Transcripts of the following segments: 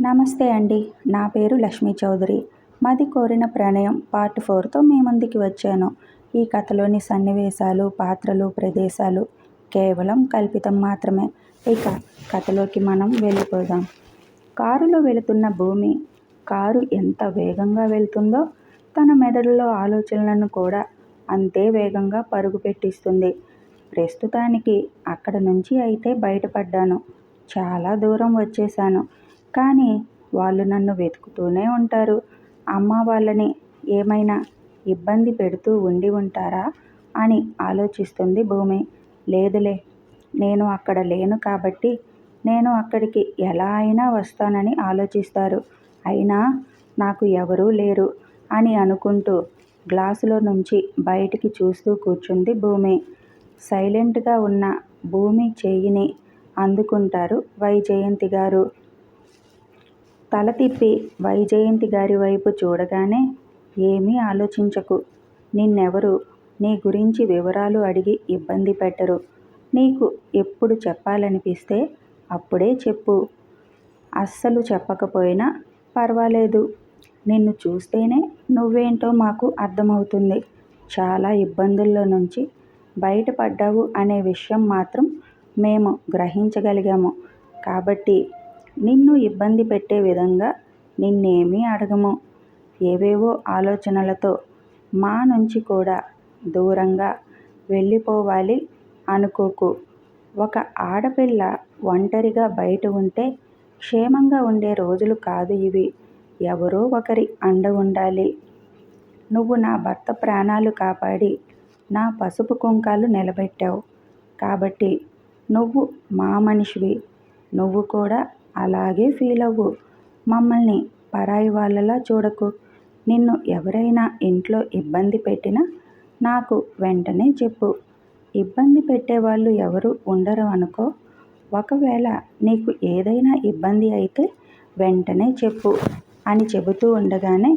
నమస్తే అండి. నా పేరు లక్ష్మీ చౌదరి. మాది కోరిన ప్రణయం పార్ట్ ఫోర్తో మీ ముందుకి వచ్చాను. ఈ కథలోని సన్నివేశాలు పాత్రలు ప్రదేశాలు కేవలం కల్పితం మాత్రమే. ఇక కథలోకి మనం వెళ్ళిపోదాం. కారులో వెళుతున్న భూమి కారు ఎంత వేగంగా వెళ్తుందో తన మెదడులో ఆలోచనలను కూడా అంతే వేగంగా పరుగు పెట్టిస్తుంది. ప్రస్తుతానికి అక్కడ నుంచి అయితే బయటపడ్డాను. చాలా దూరం వచ్చేసాను కానీ వాళ్ళు నన్ను వెతుకుతూనే ఉంటారు. అమ్మ వాళ్ళని ఏమైనా ఇబ్బంది పెడుతూ ఉండి ఉంటారా అని ఆలోచిస్తుంది భూమి. లేదులే నేను అక్కడ లేను కాబట్టి నేను అక్కడికి ఎలా అయినా వస్తానని ఆలోచిస్తారు. అయినా నాకు ఎవరూ లేరు అని అనుకుంటూ గ్లాసులో నుంచి బయటికి చూస్తూ కూర్చుంది భూమి. సైలెంట్గా ఉన్న భూమి చేయిని అందుకుంటారు వైజయంతి గారు. తల తిప్పి వైజయంతి గారి వైపు చూడగానే ఏమీ ఆలోచించకు. నిన్నెవరు? నీ గురించి వివరాలు అడిగి ఇబ్బంది పెట్టరు. నీకు ఎప్పుడు చెప్పాలనిపిస్తే అప్పుడే చెప్పు. అస్సలు చెప్పకపోయినా పర్వాలేదు. నిన్ను చూస్తేనే నువ్వేంటో మాకు అర్థమవుతుంది. చాలా ఇబ్బందుల్లో నుంచి బయటపడ్డావు అనే విషయం మాత్రం మేము గ్రహించగలిగాము. కాబట్టి నిన్ను ఇబ్బంది పెట్టే విధంగా నిన్నేమీ అడగము. ఏవేవో ఆలోచనలతో మా నుంచి కూడా దూరంగా వెళ్ళిపోవాలి అనుకోకు. ఒక ఆడపిల్ల ఒంటరిగా బయట ఉంటే క్షేమంగా ఉండే రోజులు కాదు ఇవి. ఎవరో ఒకరి అండ ఉండాలి. నువ్వు నా భర్త ప్రాణాలు కాపాడి నా పసుపు కుంకాలు నిలబెట్టావు. కాబట్టి నువ్వు మా మనిషివి. నువ్వు కూడా అలాగే ఫీల్ అవ్వు. మమ్మల్ని పరాయి వాళ్ళలా చూడకు. నిన్ను ఎవరైనా ఇంట్లో ఇబ్బంది పెట్టినా నాకు వెంటనే చెప్పు. ఇబ్బంది పెట్టేవాళ్ళు ఎవరు ఉండరు అనుకో. ఒకవేళ నీకు ఏదైనా ఇబ్బంది అయితే వెంటనే చెప్పు అని చెబుతూ ఉండగానే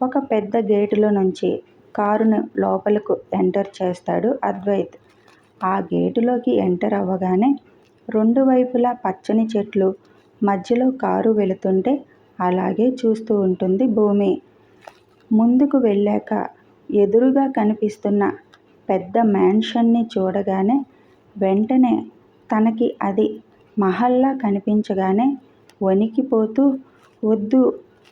ఒక పెద్ద గేటులో నుంచి కారును లోపలకు ఎంటర్ చేస్తాడు అద్వైత్. ఆ గేటులోకి ఎంటర్ అవ్వగానే రెండు వైపులా పచ్చని చెట్లు మధ్యలో కారు వెళుతుంటే అలాగే చూస్తూ ఉంటుంది భూమి. ముందుకు వెళ్ళాక ఎదురుగా కనిపిస్తున్న పెద్ద మ్యాన్షన్ని చూడగానే వెంటనే తనకి అది మహల్లా కనిపించగానే వణికిపోతూ వద్దు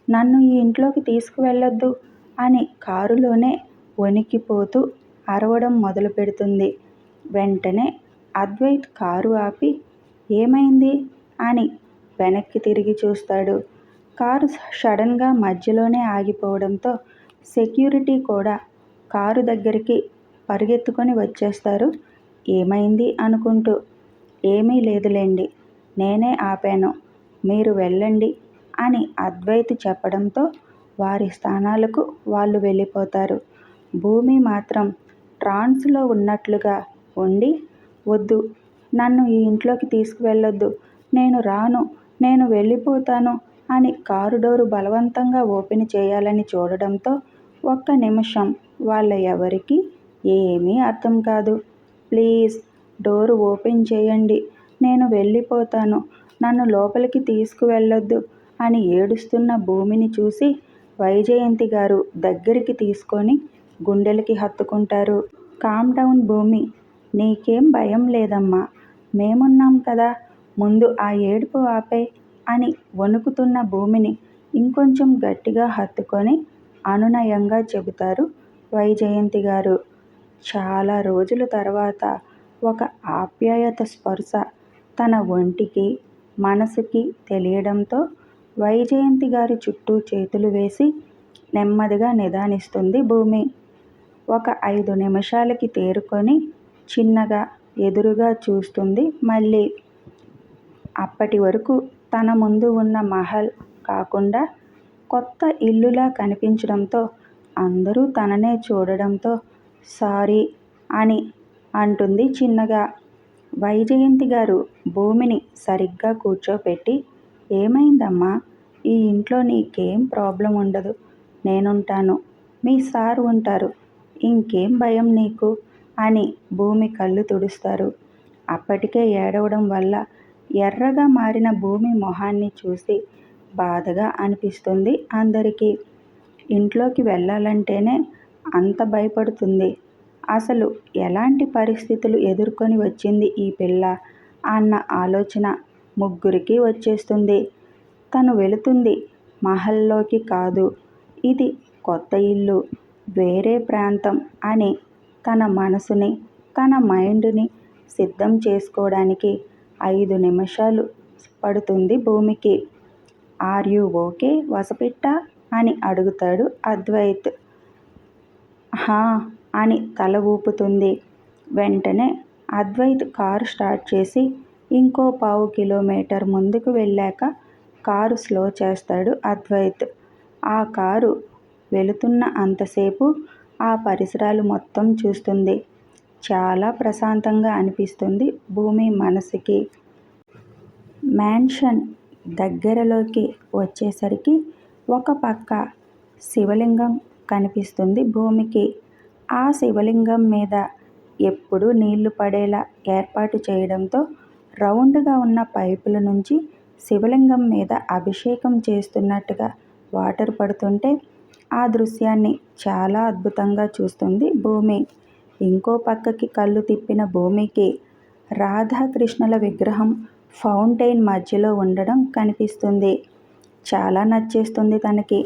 నన్ను ఈ ఇంట్లోకి తీసుకువెళ్ళొద్దు అని కారులోనే వణికిపోతూ అరవడం మొదలు పెడుతుంది వెంటనే అద్వైత్ కారు ఆపి ఏమైంది? అని వెనక్కి తిరిగి చూస్తాడు. కారు సడన్గా మధ్యలోనే ఆగిపోవడంతో సెక్యూరిటీ కూడా కారు దగ్గరికి పరిగెత్తుకొని వచ్చేస్తారు. ఏమైంది అనుకుంటూ ఏమీ లేదులేండి నేనే ఆపాను మీరు వెళ్ళండి అని అద్వైత్ చెప్పడంతో వారి స్థానాలకు వాళ్ళు వెళ్ళిపోతారు. భూమి మాత్రం ట్రాన్స్లో ఉన్నట్లుగా ఉండి వద్దు నన్ను ఈ ఇంట్లోకి తీసుకువెళ్ళొద్దు నేను రాను నేను వెళ్ళిపోతాను అని కారు డోరు బలవంతంగా ఓపెన్ చేయాలని చూడడంతో ఒక్క నిమిషం వాళ్ళ ఎవరికి ఏమీ అర్థం కాదు. ప్లీజ్ డోరు ఓపెన్ చేయండి. నేను వెళ్ళిపోతాను. నన్ను లోపలికి తీసుకువెళ్ళొద్దు అని ఏడుస్తున్న భూమిని చూసి వైజయంతి గారు దగ్గరికి తీసుకొని గుండెలకి హత్తుకుంటారు. కామ్ డౌన్ భూమి నీకేం భయం లేదమ్మా. మేమున్నాం కదా. ముందు ఆ ఏడుపు ఆపే అని వణుకుతున్న భూమిని ఇంకొంచెం గట్టిగా హత్తుకొని అనునయంగా చెబుతారు వైజయంతి గారు. చాలా రోజుల తర్వాత ఒక ఆప్యాయత స్పర్శ తన ఒంటికి మనసుకి తెలియడంతో వైజయంతి గారి చుట్టూ చేతులు వేసి నెమ్మదిగా నిదానిస్తుంది భూమి. ఒక ఐదు నిమిషాలకి తేరుకొని చిన్నగా ఎదురుగా చూస్తుంది మళ్ళీ అప్పటి వరకు తన ముందు ఉన్న మహల్ కాకుండా కొత్త ఇల్లులా కనిపించడంతో అందరూ తననే చూడడంతో సారీ అని అంటుంది చిన్నగా. వైజయంతి గారు భూమిని సరిగ్గా కూర్చోపెట్టి ఏమైందమ్మా? ఈ ఇంట్లో నీకేం ప్రాబ్లం ఉండదు. నేనుంటాను. మీ సార్ ఉంటారు. ఇంకేం భయం నీకు? అని భూమి కళ్ళు తుడుస్తారు. అప్పటికే ఏడవడం వల్ల ఎర్రగా మారిన భూమి మొహాన్ని చూసి బాధగా అనిపిస్తుంది అందరికీ. ఇంట్లోకి వెళ్ళాలంటేనే అంత భయపడుతుంది. అసలు ఎలాంటి పరిస్థితులు ఎదుర్కొని వచ్చింది ఈ పిల్ల? అన్న ఆలోచన ముగ్గురికి వచ్చేస్తుంది. తను వెళుతుంది మహల్లోకి కాదు. ఇది కొత్త ఇల్లు వేరే ప్రాంతం అని తన మనసుని తన మైండ్ని సిద్ధం చేసుకోవడానికి ఐదు నిమిషాలు పడుతుంది భూమికి. Are you okay? వసపిట్ట అని అడుగుతాడు అద్వైత్. హా అని తల ఊపుతుంది. వెంటనే అద్వైత్ కారు స్టార్ట్ చేసి ఇంకో పావు కిలోమీటర్ ముందుకు వెళ్ళాక కారు స్లో చేస్తాడు అద్వైత్. ఆ కారు వెళుతున్న అంతసేపు ఆ పరిసరాలు మొత్తం చూస్తుంది. చాలా ప్రశాంతంగా అనిపిస్తుంది భూమి మనసుకి. మ్యాన్షన్ దగ్గరలోకి వచ్చేసరికి ఒక పక్క శివలింగం కనిపిస్తుంది భూమికి. ఆ శివలింగం మీద ఎప్పుడు నీళ్ళు పడేలా ఏర్పాటు చేయడంతో రౌండ్గా ఉన్న పైపుల నుంచి శివలింగం మీద అభిషేకం చేస్తున్నట్టుగా వాటర్ పడుతుంటే ఆ దృశ్యాన్ని చాలా అద్భుతంగా చూస్తుంది భూమి. ఇంకో పక్కకి కళ్ళు తిప్పిన భూమికి రాధాకృష్ణుల విగ్రహం ఫౌంటైన్ మధ్యలో ఉండడం కనిపిస్తుంది. చాలా నచ్చేస్తుంది తనకి.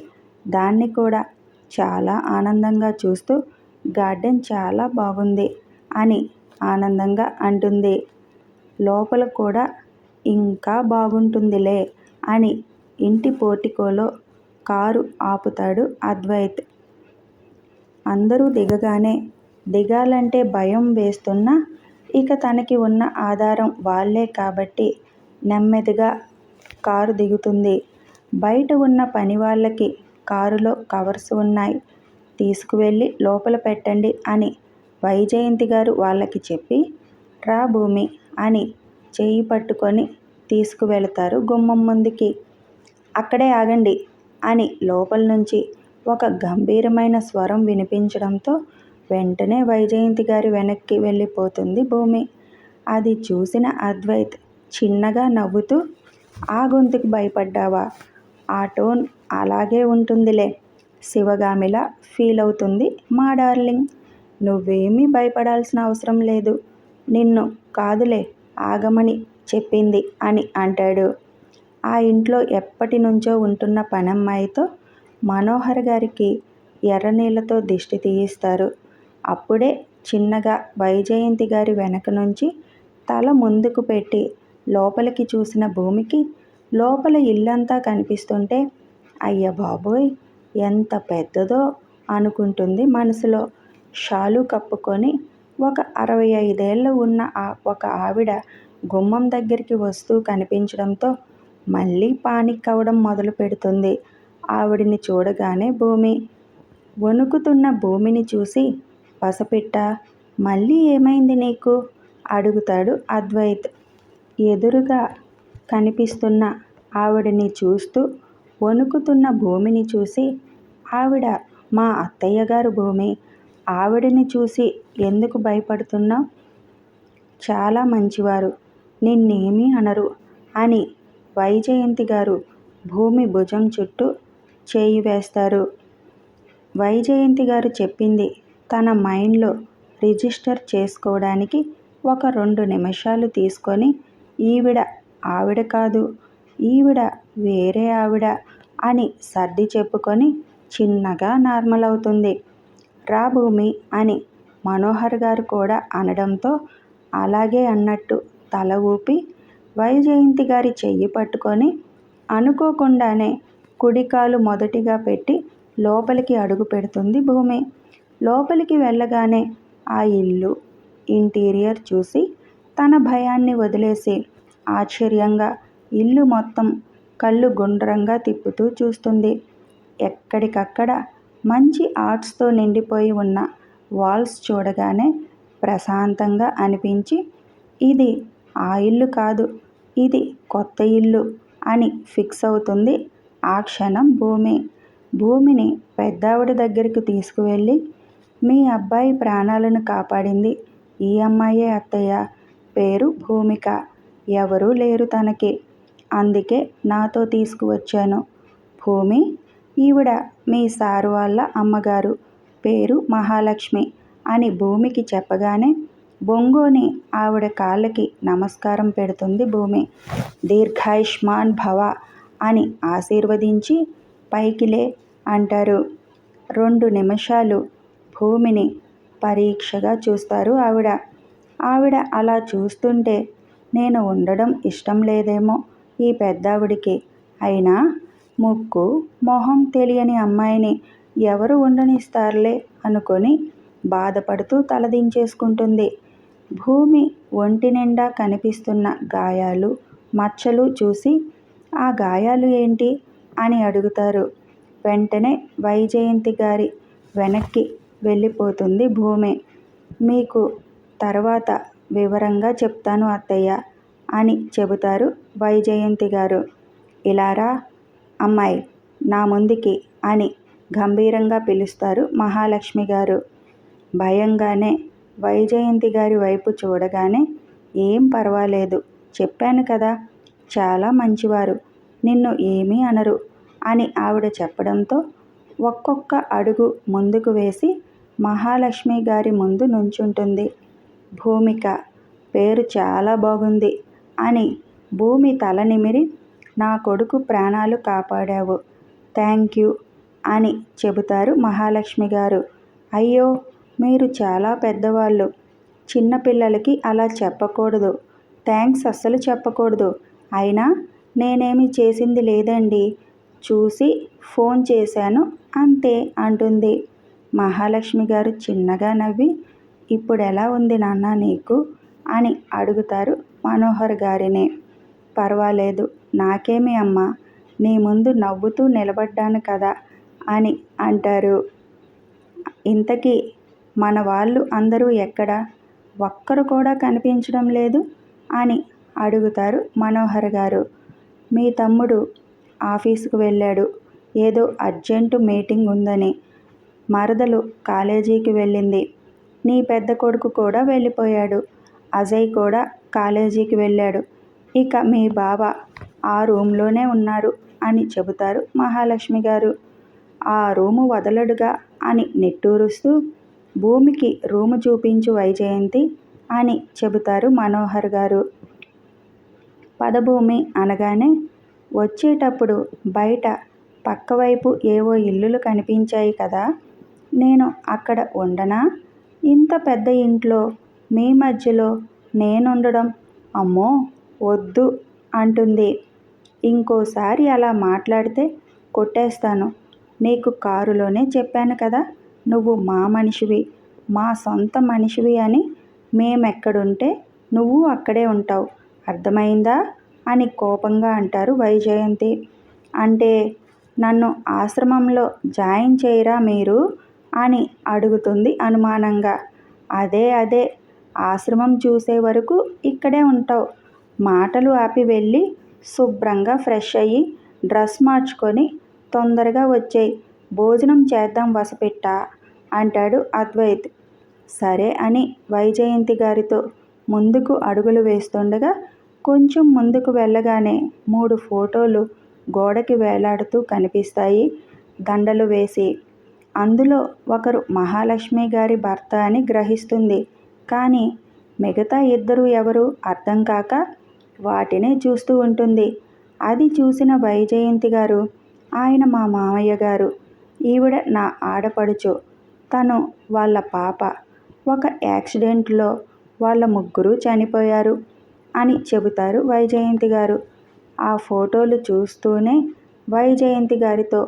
దాన్ని కూడా చాలా ఆనందంగా చూస్తూ గార్డెన్ చాలా బాగుంది అని ఆనందంగా అంటుంది. లోపల కూడా ఇంకా బాగుంటుందిలే అని ఇంటి పోటికోలో కారు ఆపుతాడు అద్వైత్. అందరూ దిగగానే దిగాలంటే భయం వేస్తున్నా ఇక తనకి ఉన్న ఆధారం వాళ్ళే కాబట్టి నెమ్మదిగా కారు దిగుతుంది. బయట ఉన్న పని వాళ్ళకి కారులో కవర్స్ ఉన్నాయి. తీసుకువెళ్ళి లోపల పెట్టండి అని వైజయంతి గారు వాళ్ళకి చెప్పి రా భూమి అని చేయి పట్టుకొని తీసుకువెళతారు గుమ్మం ముందుకి. అక్కడే ఆగండి అని లోపల నుంచి ఒక గంభీరమైన స్వరం వినిపించడంతో వెంటనే వైజయంతి గారి వెనక్కి వెళ్ళిపోతుంది భూమి. అది చూసిన అద్వైత్ చిన్నగా నవ్వుతూ ఆ గొంతుకు భయపడ్డావా? ఆ టోన్ అలాగే ఉంటుందిలే. శివగామిలా ఫీల్ అవుతుంది మా డార్లింగ్. నువ్వేమీ భయపడాల్సిన అవసరం లేదు. నిన్ను కాదులే ఆగమని చెప్పింది అని అంటాడు. ఆ ఇంట్లో ఎప్పటి నుంచో ఉంటున్న పనమ్మాయితో మనోహర్ గారికి ఎర్ర నీళ్ళతో దిష్టి తీయిస్తారు. అప్పుడే చిన్నగా వైజయంతి గారి వెనక నుంచి తల ముందుకు పెట్టి లోపలికి చూసిన భూమికి లోపల ఇల్లంతా కనిపిస్తుంటే అయ్య బాబోయ్ ఎంత పెద్దదో అనుకుంటుంది మనసులో. షాలు కప్పుకొని ఒక అరవై ఐదేళ్ళు ఉన్న ఆ ఒక ఆవిడ గుమ్మం దగ్గరికి వస్తూ కనిపించడంతో మళ్ళీ పానిక్ అవ్వడం మొదలు పెడుతుంది. ఆవిడిని చూడగానే భూమి వణుకుతున్న భూమిని చూసి పసపిట్ట? మళ్ళీ ఏమైంది నీకు? అడుగుతాడు అద్వైత్. ఎదురుగా కనిపిస్తున్న ఆవిడని చూస్తూ వణుకుతున్న భూమిని చూసి ఆవిడ మా అత్తయ్య గారు భూమి. ఆవిడని చూసి ఎందుకు భయపడుతున్నావు? చాలా మంచివారు. నిన్నేమీ అనరు అని వైజయంతి గారు భూమి భుజం చుట్టూ చేయి వేస్తారు. వైజయంతి గారు చెప్పింది తన మైండ్లో రిజిస్టర్ చేసుకోవడానికి ఒక రెండు నిమిషాలు తీసుకొని ఈవిడ ఆవిడ కాదు ఈవిడ వేరే ఆవిడ అని సర్ది చెప్పుకొని చిన్నగా నార్మల్ అవుతుంది. రా భూమి అని మనోహర్ గారు కూడా అనడంతో అలాగే అన్నట్టు తల ఊపి వైజయంతి గారి చెయ్యి పట్టుకొని అనుకోకుండానే కుడికాలు మొదటిగా పెట్టి లోపలికి అడుగు పెడుతుంది భూమి. లోపలికి వెళ్ళగానే ఆ ఇల్లు ఇంటీరియర్ చూసి తన భయాన్ని వదిలేసి ఆశ్చర్యంగా ఇల్లు మొత్తం కళ్ళు గుండ్రంగా తిప్పుతూ చూస్తుంది. ఎక్కడికక్కడ మంచి ఆర్ట్స్తో నిండిపోయి ఉన్న వాల్స్ చూడగానే ప్రశాంతంగా అనిపించి ఇది ఆ ఇల్లు కాదు ఇది కొత్త ఇల్లు అని ఫిక్స్ అవుతుంది ఆ క్షణం భూమి. భూమిని పెద్దావిడ దగ్గరికి తీసుకువెళ్ళి మీ అబ్బాయి ప్రాణాలను కాపాడింది. ఈ అమ్మాయే అత్తయ్య. పేరు భూమిక. ఎవరూ లేరు తనకి. అందుకే నాతో తీసుకువచ్చాను. భూమి ఈవిడ మీ సారు వాళ్ళ అమ్మగారు. పేరు మహాలక్ష్మి అని భూమికి చెప్పగానే బొంగోని ఆవిడ కాళ్ళకి నమస్కారం పెడుతుంది భూమి. దీర్ఘాయుష్మాన్ భవ అని ఆశీర్వదించి పైకిలే అంటారు. రెండు నిమిషాలు భూమిని పరీక్షగా చూస్తారు ఆవిడ. ఆవిడ అలా చూస్తుంటే నేను ఉండడం ఇష్టం లేదేమో ఈ పెద్దావిడికి. అయినా ముక్కు మొహం తెలియని అమ్మాయిని ఎవరు ఉండనిస్తారులే అనుకొని బాధపడుతూ తలదించేసుకుంటుంది. భూమి ఒంటి నిండా కనిపిస్తున్న గాయాలు మచ్చలు చూసి ఆ గాయాలు ఏంటి? అని అడుగుతారు. వెంటనే వైజయంతి గారి వెనక్కి వెళ్ళిపోతుంది భూమి. మీకు తర్వాత వివరంగా చెప్తాను అత్తయ్య అని చెబుతారు వైజయంతి గారు. ఇలారా? అమ్మాయి నా ముందుకి అని గంభీరంగా పిలుస్తారు మహాలక్ష్మి గారు. భయంగానే వైజయంతి గారి వైపు చూడగానే ఏం పర్వాలేదు చెప్పాను కదా చాలా మంచివారు నిన్ను ఏమీ అనరు అని ఆవిడ చెప్పడంతో ఒక్కొక్క అడుగు ముందుకు వేసి మహాలక్ష్మి గారి ముందు నుంచుంటుంది. భూమిక పేరు చాలా బాగుంది అని భూమి తల నిమిరి నా కొడుకు ప్రాణాలు కాపాడావు థ్యాంక్ యూ అని చెబుతారు మహాలక్ష్మి గారు. అయ్యో మీరు చాలా పెద్దవాళ్ళు చిన్నపిల్లలకి అలా చెప్పకూడదు థ్యాంక్స్ అస్సలు చెప్పకూడదు. అయినా నేనేమి చేసింది లేదండి చూసి ఫోన్ చేశాను అంతే అంటుంది. మహాలక్ష్మి గారు చిన్నగా నవ్వి ఇప్పుడు ఎలా ఉంది నాన్న నీకు? అని అడుగుతారు మనోహర్ గారినే. పర్వాలేదు నాకేమి అమ్మా నీ ముందు నవ్వుతూ నిలబడ్డాను కదా అని అంటారు. ఇంతకీ మన వాళ్ళు అందరూ ఎక్కడ? ఒక్కరు కూడా కనిపించడం లేదు అని అడుగుతారు మనోహర్ గారు. మీ తమ్ముడు ఆఫీసుకు వెళ్ళాడు ఏదో అర్జెంటు మీటింగ్ ఉందని మరదలు కాలేజీకి వెళ్ళింది. నీ పెద్ద కొడుకు కూడా వెళ్ళిపోయాడు. అజయ్ కూడా కాలేజీకి వెళ్ళాడు. ఇక మీ బావ ఆ రూమ్లోనే ఉన్నారు అని చెబుతారు మహాలక్ష్మి గారు. ఆ రూము వదలడుగా అని నిట్టూరుస్తూ భూమికి రూము చూపించు వైజయంతి అని చెబుతారు మనోహర్ గారు. పదభూమి అనగానే వచ్చేటప్పుడు బయట పక్కవైపు ఏవో ఇల్లులు కనిపించాయి కదా. నేను అక్కడ ఉండనా? ఇంత పెద్ద ఇంట్లో మీ మధ్యలో నేనుండడం అమ్మో వద్దు అంటుంది. ఇంకోసారి అలా మాట్లాడితే కొట్టేస్తాను. నీకు కారులోనే చెప్పాను కదా నువ్వు మా మనిషివి మా సొంత మనిషివి అని. మేమెక్కడుంటే నువ్వు అక్కడే ఉంటావు. అర్థమైందా? అని కోపంగా అంటారు వైజయంతి. అంటే నన్ను ఆశ్రమంలో జాయిన్ చేయరా మీరు? అని అడుగుతుంది అనుమానంగా. అదే అదే. ఆశ్రమం చూసే వరకు ఇక్కడే ఉంటావు. మాటలు ఆపి వెళ్ళి శుభ్రంగా ఫ్రెష్ అయ్యి డ్రెస్ మార్చుకొని తొందరగా వచ్చేయి. భోజనం చేద్దాం వసపెట్ట అంటాడు అద్వైత్. సరే అని వైజయంతి గారితో ముందుకు అడుగులు వేస్తుండగా కొంచెం ముందుకు వెళ్ళగానే మూడు ఫోటోలు గోడకి వేలాడుతూ కనిపిస్తాయి. దండలు వేసి అందులో ఒకరు మహాలక్ష్మి గారి భర్త అని గ్రహిస్తుంది. కానీ మిగతా ఇద్దరు ఎవరు అర్థం కాక వాటినే చూస్తూ ఉంటుంది. అది చూసిన వైజయంతి గారు ఆయన మా మామయ్య గారు ఈవిడ నా ఆడపడుచు. తను వాళ్ళ పాప. ఒక యాక్సిడెంట్లో వాళ్ళ ముగ్గురు చనిపోయారు అని చెబుతారు వైజయంతి గారు. ఆ ఫోటోలు చూస్తూనే వైజయంతి గారితో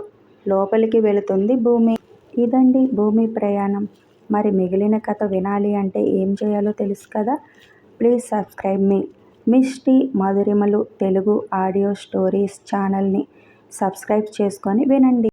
లోపలికి వెళుతుంది భూమి. ఇదండి భూమి ప్రయాణం. మరి మిగిలిన కథ వినాలి అంటే ఏం చేయాలో తెలుసు కదా? Please subscribe me Misty Madhurimalu Telugu audio stories ఛానల్ని సబ్స్క్రైబ్ చేసుకొని వినండి.